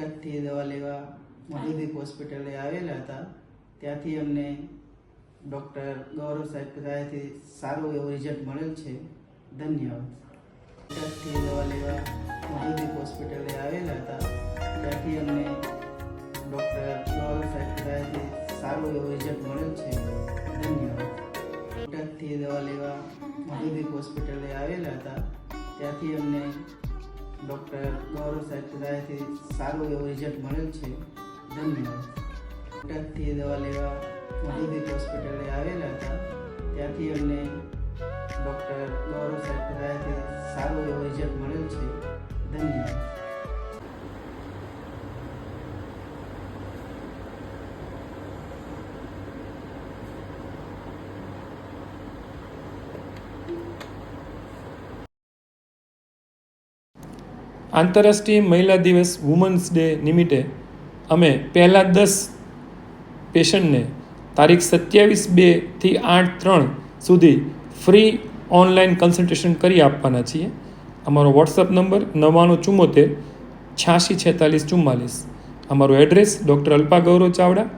બોટાદથી દવા લેવા મધુદીપ હોસ્પિટલે આવેલા હતા. ત્યાંથી અમને ડૉક્ટર ગૌરવ સાહેબ પાસેથી સારું એવું રિઝલ્ટ મળેલ છે. ધન્યવાદ. બોટાદથી દવા લેવા મધુદીપ હોસ્પિટલે આવેલા હતા. ત્યાંથી અમને ડૉક્ટર ગૌરવ સાહેબ પાસેથી સારું એવું રિઝલ્ટ મળેલ છે. ધન્યવાદ. બોટાદથી દવા લેવા મધુદીપ હોસ્પિટલે આવેલા હતા. ત્યાંથી અમને ડૉક્ટર ગૌરવ સાહેબ પાસેથી સારું એવું રિઝલ્ટ મળેલ છે. ધન્યવાદ. બોટાદથી દવા લેવા મધુદીપ હોસ્પિટલે આવેલા હતા. ત્યાંથી અમને ડૉક્ટર ગૌરવ સાહેબ પાસેથી સારું એવું રિઝલ્ટ મળેલ છે. આંતરરાષ્ટ્રીય મહિલા દિવસ વુમન્સ ડે નિમિત્તે અમે પહેલાં દસ પેશન્ટને તારીખ સત્યાવીસ બેથી આઠ ત્રણ સુધી ફ્રી ઓનલાઈન કન્સલ્ટેશન કરી આપવાના છીએ. અમારો વોટ્સઅપ નંબર નવ્વાણું ચુમ્મોતેર છ્યાસી છેતાલીસ ચુમ્માલીસ અમારું એડ્રેસ ડૉક્ટર અલ્પા ગૌરવ ચાવડા